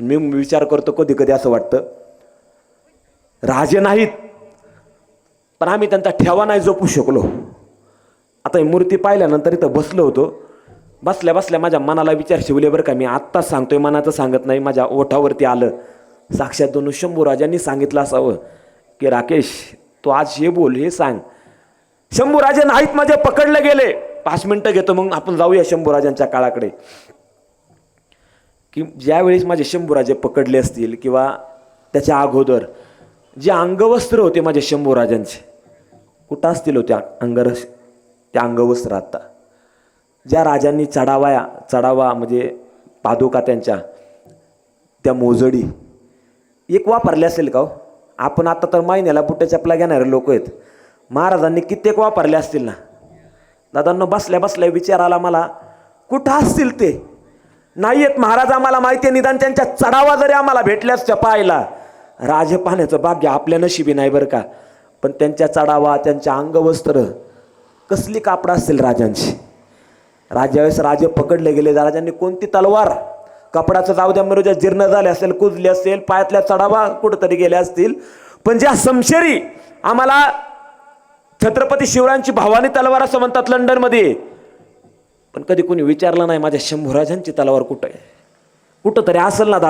मी विचार करतो कधी कधी असं वाटतं राजे नाहीत पण आम्ही त्यांचा ठेवा नाही जपू शकलो. आता ही मूर्ती पाहिल्यानंतर इथं बसलो होतो. बसल्या बसल्या माझ्या मनाला विचार शिवले बरं का मी आत्ताच सांगतोय मनाचं सांगत नाही माझ्या ओठावरती आलं. साक्षात दोन शंभूराजांनी सांगितलं असावं की राकेश तू आज हे बोल हे सांग. शंभूराजे नाहीत माझे पकडले गेले. पाच मिनटं घेतो मग आपण जाऊया शंभूराजांच्या काळाकडे. की ज्यावेळेस माझे शंभूराजे पकडले असतील किंवा त्याच्या अगोदर जे अंगवस्त्र होते माझे शंभूराजांचे कुठं असतील होत्या अंगरस त्या अंगवस्त्र आत्ता ज्या राजांनी चढावाया चढावा म्हणजे पादुका त्यांच्या त्या मोजडी एक वापरले असेल का हो? आपण आता तर महिन्याला बुट्या चपला घेणारे लोक आहेत. महाराजांनी कित्येक वापरले असतील ना? दादांना बसल्या बसल्या विचार आला मला कुठं असतील ते? नाही आहेत महाराज आम्हाला माहिती आहे निदान त्यांच्या चढावा जरी आम्हाला भेटल्यास चपायला राजे पाहण्याचं भाग्य आपल्या नशिबी नाही बरं का. पण त्यांच्या चढावा त्यांच्या अंगवस्त्र कसली कापडं असतील राजांची? राजावेळेस राजे पकडले गेले राजांनी कोणती तलवार? कपडाचं जाऊ द्या मरुजा जीर्ण झाले असेल कुजले असेल पायातल्या चढावा कुठंतरी गेल्या असतील. पण ज्या समशेरी आम्हाला छत्रपती शिवरायांची भावानी तलवार असं म्हणतात लंडनमध्ये पण कधी कोणी विचारलं नाही माझ्या शंभूराजांची तलावार कुठं आहे? कुठं तरी असेल ना दादा.